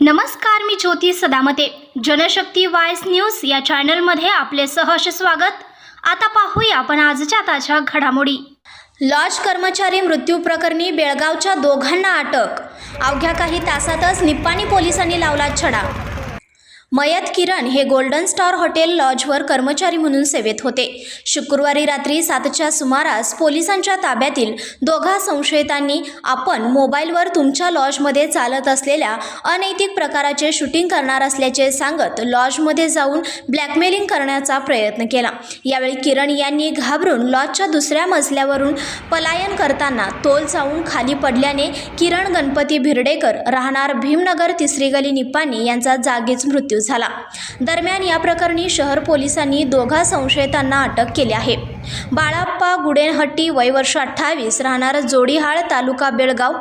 नमस्कार मी ज्योती सदामते. जनशक्ती वायस न्यूज या चॅनलमध्ये आपले सहर्ष स्वागत. आता पाहूया आपण आजच्या ताज्या घडामोडी. लॉज कर्मचारी मृत्यू प्रकरणी बेळगावच्या दोघांना अटक. अवघ्या काही तासातच निप्पाणी पोलिसांनी लावला छडा. मयत किरण हे गोल्डन स्टार हॉटेल लॉजवर कर्मचारी म्हणून सेवेत होते. शुक्रवारी रात्री सातच्या सुमारास पोलिसांच्या ताब्यातील दोघा संशयितांनी आपण मोबाईलवर तुमच्या लॉजमध्ये चालत असलेल्या अनैतिक प्रकाराचे शूटिंग करणार असल्याचे सांगत लॉजमध्ये जाऊन ब्लॅकमेलिंग करण्याचा प्रयत्न केला. यावेळी किरण यांनी घाबरून लॉजच्या दुसऱ्या मजल्यावरून पलायन करताना तोल जाऊन खाली पडल्याने किरण गणपती भिरडेकर राहणार भीमनगर तिसरी गली निप्पाणी यांचा जागीच मृत्यू झाला. दरम्यान या प्रकरणी शहर पोलिसांनी दोघा संशयितांना अटक केली आहे. बाळाप्पा गुडेनहट्टी वय वर्ष अठ्ठावीस. राहणार जोडीहाळ तालुका बेळगाव.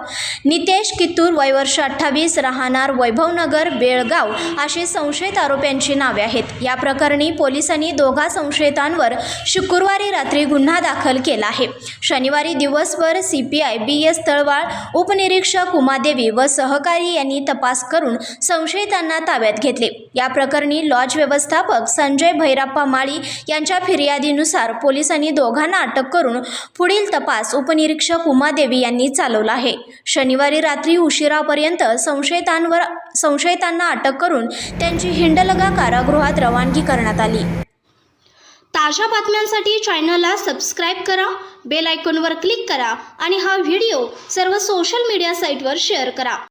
नितेश कित्तूर वयवर्ष अठ्ठावीस. राहणार वैभवनगर बेळगाव अशी संशयित आरोप्यांची नावे आहेत. या प्रकरणी पोलिसांनी दोघा संशयितांवर शुक्रवारी रात्री गुन्हा दाखल केला आहे. शनिवारी दिवसभर C P I B S तळवाळ उपनिरीक्षक उमादेवी व सहकारी यांनी तपास करून संशयितांना ताब्यात घेतले. या प्रकरणी लॉज व्यवस्थापक संजय भैराप्पा माळी यांच्या फिर्यादीनुसार पोलिसांनी दोघांना अटक करून पुढील तपास उपनिरीक्षक उमादेवी यांनी चालवला आहे. शनिवारी रात्री उशिरापर्यंत संशयितांवर संशयितांना अटक करून त्यांची हिंडलगा कारागृहात रवानगी करण्यात आली. ताज्या बातम्यांसाठी चॅनलला सबस्क्राईब करा बेल आयकॉनवर क्लिक करा आणि हा व्हिडिओ सर्व सोशल मीडिया साईटवर शेअर करा.